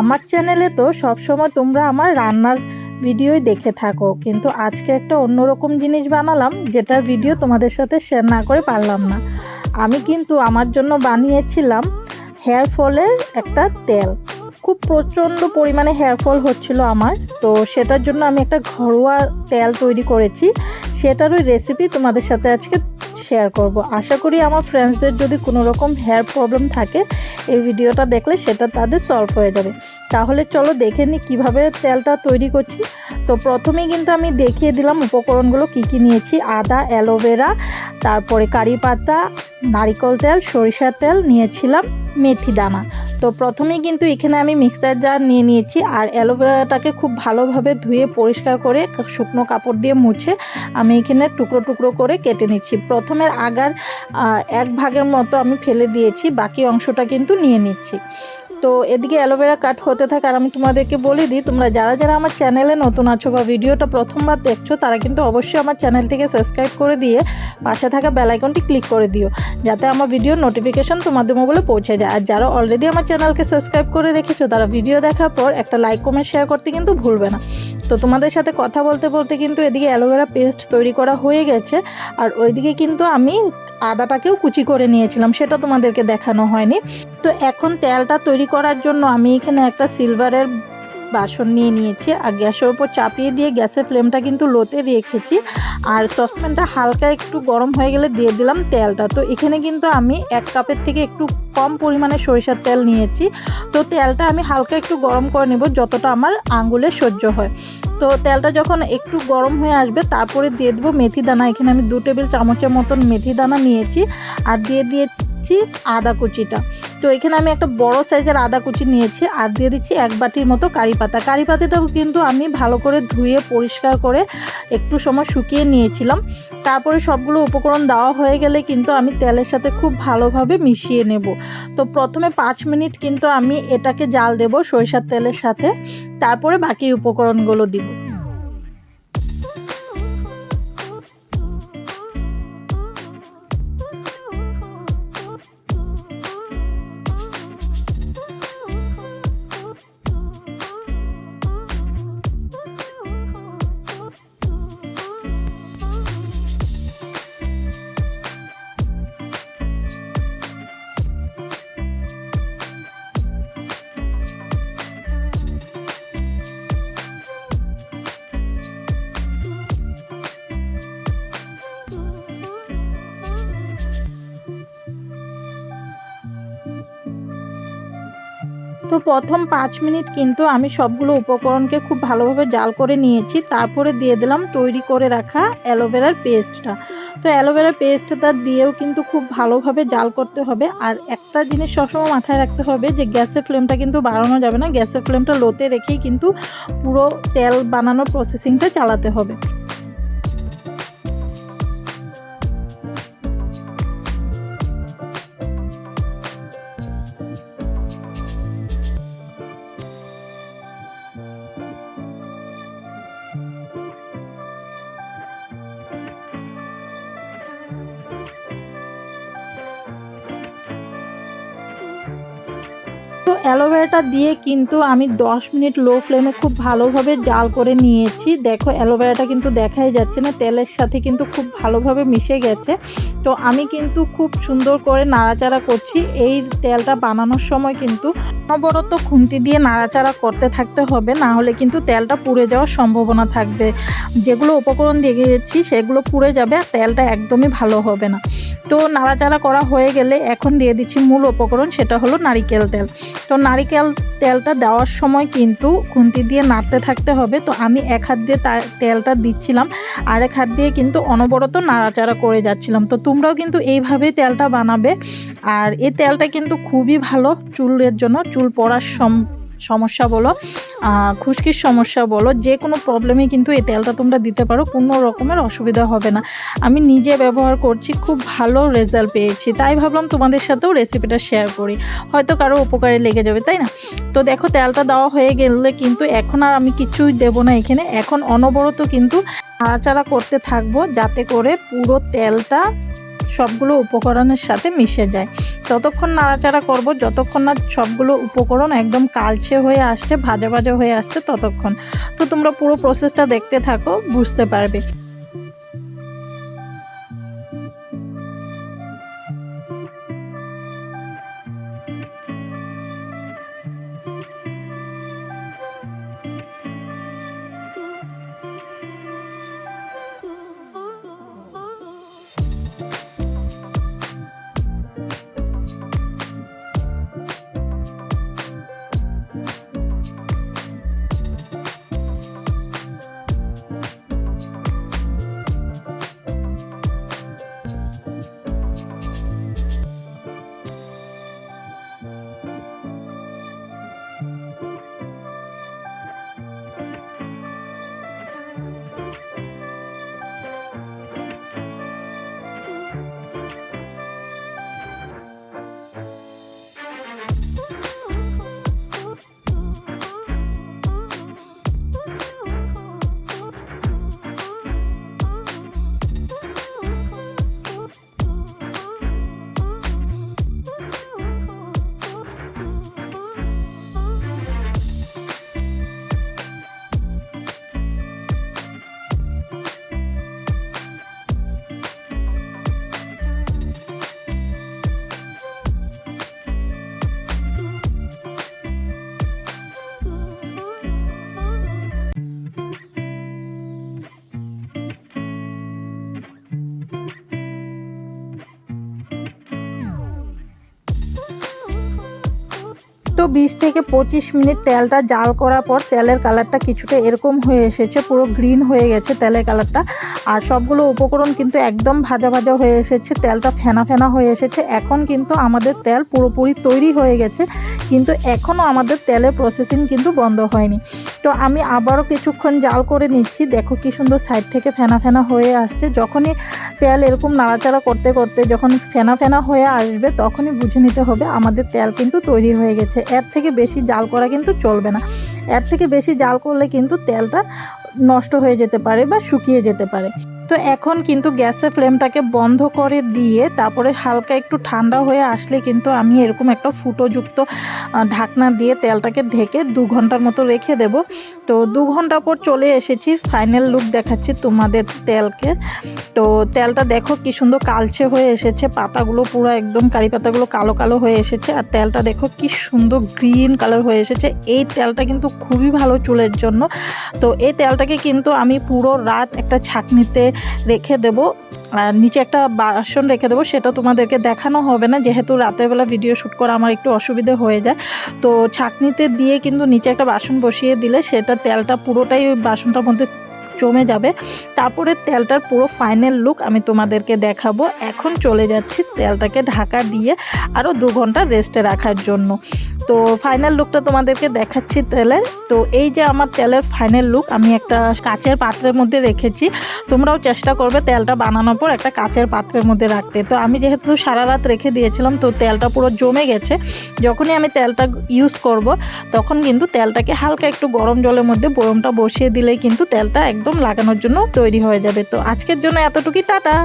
আমার চ্যানেলে তো সবসময় তোমরা আমার রান্নার ভিডিওই দেখে থাকো। কিন্তু আজকে একটা অন্যরকম জিনিস বানালাম, যেটার ভিডিও তোমাদের সাথে শেয়ার না করে পারলাম না। আমি কিন্তু আমার জন্য বানিয়েছিলাম হেয়ার ফলের একটা তেল। খুব প্রচণ্ড পরিমাণে হেয়ার ফল হচ্ছিল আমার, তো সেটার জন্য আমি একটা ঘরোয়া তেল তৈরি করেছি। সেটারই রেসিপি তোমাদের সাথে আজকে শেয়ার করব। আশা করি আমার ফ্রেন্ডসদের যদি কোনো রকম হেয়ার প্রবলেম থাকে, এই ভিডিওটা দেখলে সেটা তাদের সলভ হয়ে যাবে। তাহলে চলো দেখে নিই কীভাবে তেলটা তৈরি করছি। তো প্রথমে কিন্তু আমি দেখিয়ে দিলাম উপকরণগুলো কি কি নিয়েছি। আদা, অ্যালোভেরা, তারপরে কারি পাতা, নারিকল তেল, সরিষার তেল নিয়েছিলাম মেথি দানা। তো প্রথমেই কিন্তু এখানে আমি মিক্সার জার নিয়ে নিয়েছি আর অ্যালোভেরাটাকে খুব ভালোভাবে ধুয়ে পরিষ্কার করে শুকনো কাপড় দিয়ে মুছে আমি এখানে টুকরো টুকরো করে কেটে নিচ্ছি। প্রথমের আগার এক ভাগের মতো আমি ফেলে দিয়েছি, বাকি অংশটা কিন্তু নিয়ে নিচ্ছি। তো এদিকে অ্যালোভেরা কাট হতে থাকে, আর আমি তোমাদেরকে বলে দিই, তোমরা যারা যারা আমার চ্যানেলে নতুন আছো বা ভিডিওটা প্রথমবার দেখছ, তারা কিন্তু অবশ্যই আমার চ্যানেলটিকে সাবস্ক্রাইব করে দিয়ে পাশে থাকা বেল আইকনটি ক্লিক করে দিও, যাতে আমার ভিডিওর নোটিফিকেশন তোমাদের মোবাইলে পৌঁছে যায়। আর যারা অলরেডি আমার চ্যানেলকে সাবস্ক্রাইব করে রেখেছো, তারা ভিডিও দেখার পর একটা লাইক কমেন্ট শেয়ার করতে কিন্তু ভুলবে না। তো তোমাদের সাথে কথা বলতে বলতে কিন্তু এদিকে অ্যালোভেরা পেস্ট তৈরি করা হয়ে গেছে, আর ওইদিকে কিন্তু আমি আদাটাকেও কুচি করে নিয়েছিলাম, সেটা তোমাদেরকে দেখানো হয়নি। তো এখন তেলটা তৈরি করার জন্য আমি এখানে একটা সিলভারের বাসন নিয়ে নিয়েছি। আর গ্যাসের উপর চাপিয়ে দিয়ে গ্যাসের ফ্লেমটা কিন্তু লোতে রেখেছি। আর সসপ্যানটা হালকা একটু গরম হয়ে গেলে দিয়ে দিলাম তেলটা। তো এখানে কিন্তু আমি এক কাপের থেকে একটু কম পরিমাণে সরিষার তেল নিয়েছি। তো তেলটা আমি হালকা একটু গরম করে নেব যতটা আমার আঙ্গুলে সহ্য হয়। তো তেলটা যখন একটু গরম হয়ে আসবে, তারপরে দিয়ে দেবো মেথি দানা। এখানে আমি দু টেবিল চামচের মতন মেথি দানা নিয়েছি। আর দিয়ে দিয়ে দিয়েছি আদা কুচিটা। তো এখানে আমি একটা বড় সাইজের আদা কুচি নিয়েছি আর দিয়ে দিচ্ছি এক বাটির মতো কারি পাতা। কারি পাতাটাও কিন্তু আমি ভালো করে ধুয়ে, পরিষ্কার করে একটু সময় শুকিয়ে নিয়েছিলাম। তারপরে সবগুলো উপকরণ দেওয়া হয়ে গেলে কিন্তু আমি তেলের সাথে খুব ভালোভাবে মিশিয়ে নেব। তো প্রথমে পাঁচ মিনিট কিন্তু আমি এটাকে জাল দেব সরিষার তেলের সাথে। তারপরে বাকি উপকরণগুলো দিব। তো প্রথম পাঁচ মিনিট কিন্তু আমি সবগুলো উপকরণকে খুব ভালোভাবে জাল করে নিয়েছি। তারপরে দিয়ে দিলাম তৈরি করে রাখা অ্যালোভেরার পেস্টটা। তো অ্যালোভেরার পেস্টটা দিয়েও কিন্তু খুব ভালোভাবে জাল করতে হবে। আর একটা জিনিস সবসময় মাথায় রাখতে হবে যে গ্যাসের ফ্লেমটা কিন্তু বাড়ানো যাবে না। গ্যাসের ফ্লেমটা লোতে রেখেই কিন্তু পুরো তেল বানানোর প্রসেসিংটা চালাতে হবে। অ্যালোভেরাটা দিয়ে কিন্তু আমি 10 মিনিট লো ফ্লেমে খুব ভালোভাবে জাল করে নিয়েছি। দেখো, অ্যালোভেরাটা কিন্তু দেখাই যাচ্ছে না, তেলের সাথে কিন্তু খুব ভালোভাবে মিশে গেছে। তো আমি কিন্তু খুব সুন্দর করে নাড়াচাড়া করছি। এই তেলটা বানানোর সময় কিন্তু অনবরত খুন্তি দিয়ে নাড়াচাড়া করতে থাকতে হবে, না হলে কিন্তু তেলটা পুড়ে যাওয়ার সম্ভাবনা থাকবে। যেগুলো উপকরণ দিয়ে গিয়েছি সেগুলো পুড়ে যাবে আর তেলটা একদমই ভালো হবে না। তো নাড়াচাড়া করা হয়ে গেলে এখন দিয়ে দিচ্ছি মূল উপকরণ, সেটা হলো নারিকেল তেল। তো নারিকেল তেলটা দেওয়ার সময় কিন্তু খুন্তি দিয়ে নাড়তে থাকতে হবে। তো আমি এক হাত দিয়ে তা- তেলটা দিচ্ছিলাম। আর এক হাত দিয়ে কিন্তু অনবরত নাড়াচাড়া করে যাচ্ছিলাম। তো তোমরাও কিন্তু এইভাবেই তেলটা বানাবে। আর এই তেলটা কিন্তু খুবই ভালো চুলের জন্য। চুল পড়ার সম, সমস্যা বলো। খুশকির সমস্যা বলো, যে কোনো প্রবলেমে কিন্তু এই তেলটা তোমরা দিতে পারো, কোনো রকমের অসুবিধা হবে না। আমি নিজে ব্যবহার করছি, খুব ভালো রেজাল্ট পেয়েছি, তাই ভাবলাম তোমাদের সাথেও রেসিপিটা শেয়ার করি। হয়তো কারও উপকারে লেগে যাবে, তাই না? তো দেখো, তেলটা দেওয়া হয়ে গেলে কিন্তু এখন আর আমি কিছুই দেবো না এখানে। এখন অনবরত কিন্তু নাড়াচাড়া করতে থাকব, যাতে করে পুরো তেলটা সবগুলো উপকরণের সাথে মিশে যায়। ততক্ষণ নাড়াচাড়া করব, যতক্ষণ না সবগুলো উপকরণ একদম কালচে হয়ে আসছে, ভাজা ভাজা হয়ে আসছে, ততক্ষণ। তো তোমরা পুরো প্রসেসটা দেখতে থাকো, বুঝতে পারবে। তো বিশ থেকে পঁচিশ মিনিট তেলটা জাল করার পর তেলের কালারটা কিছুটা এরকম হয়ে এসেছে, পুরো গ্রিন হয়ে গেছে তেলের কালারটা। আর সবগুলো উপকরণ কিন্তু একদম ভাজা ভাজা হয়ে এসেছে, তেলটা ফেনা ফেনা হয়ে এসেছে। এখন কিন্তু আমাদের তেল পুরোপুরি তৈরি হয়ে গেছে, কিন্তু এখনও আমাদের তেলের প্রসেসিং কিন্তু বন্ধ হয়নি। তো আমি আবারও কিছুক্ষণ জাল করে নিচ্ছি, দেখো কি সুন্দর সাইড থেকে ফেনা ফেনা হয়ে আসছে। যখনই তেল এরকম নাড়াচাড়া করতে করতে যখন ফেনা ফেনা হয়ে আসবে, তখনই বুঝে নিতে হবে আমাদের তেল কিন্তু তৈরি হয়ে গেছে। এর থেকে বেশি জাল করা কিন্তু চলবে না। এর থেকে বেশি জাল করলে কিন্তু তেলটা নষ্ট হয়ে যেতে পারে বা শুকিয়ে যেতে পারে। তো এখন কিন্তু গ্যাসের ফ্লেমটাকে বন্ধ করে দিয়ে তারপরে হালকা একটু ঠান্ডা হয়ে আসলে কিন্তু আমি এরকম একটা ফুটোযুক্ত ঢাকনা দিয়ে তেলটাকে ঢেকে দু ঘণ্টার মতো রেখে দেব। তো দু ঘণ্টা পর চলে এসেছি, ফাইনাল লুক দেখাচ্ছি তোমাদের তেলকে। তো তেলটা দেখো কি সুন্দর কালচে হয়ে এসেছে, পাতাগুলো পুরো একদম কারি পাতাগুলো কালো কালো হয়ে এসেছে, আর তেলটা দেখো কি সুন্দর গ্রিন কালার হয়ে এসেছে। এই তেলটা কিন্তু খুবই ভালো চুলের জন্য। তো এই তেলটাকে কিন্তু আমি পুরো রাত একটা ছাঁকনিতে রেখে দেব। আর নিচে একটা বাসন রেখে দেবো, সেটা তোমাদেরকে দেখানো হবে না। যেহেতু রাতের বেলা ভিডিও শ্যুট করা আমার একটু অসুবিধে হয়ে যায়। তো ছাঁকনিতে দিয়ে কিন্তু নিচে একটা বাসন বসিয়ে দিলে সেটা তেলটা পুরোটাই ওই বাসনটার মধ্যে জমে যাবে। তারপরে তেলটার পুরো ফাইনাল লুক আমি তোমাদেরকে দেখাবো। এখন চলে যাচ্ছি তেলটাকে ঢাকা দিয়ে আরও দু ঘণ্টা রেস্টে রাখার জন্য। তো ফাইনাল লুকটা তোমাদেরকে দেখাচ্ছি তেলের। তো এই যে আমার তেলের ফাইনাল লুক আমি একটা কাচের পাত্রের মধ্যে রেখেছি। তোমরাও চেষ্টা করবে তেলটা বানানোর পর একটা কাচের পাত্রের মধ্যে রাখতে। তো আমি যেহেতু সারা রাত রেখে দিয়েছিলাম, তো তেলটা পুরো জমে গেছে। যখনই আমি তেলটা ইউজ করব, তখন কিন্তু তেলটাকে হালকা একটু গরম জলের মধ্যে বরমটা বসিয়ে দিলে কিন্তু তেলটা একদম লাগানোর জন্য তৈরি হয়ে যাবে। তো আজকের জন্য এতটুকুই, টাটা!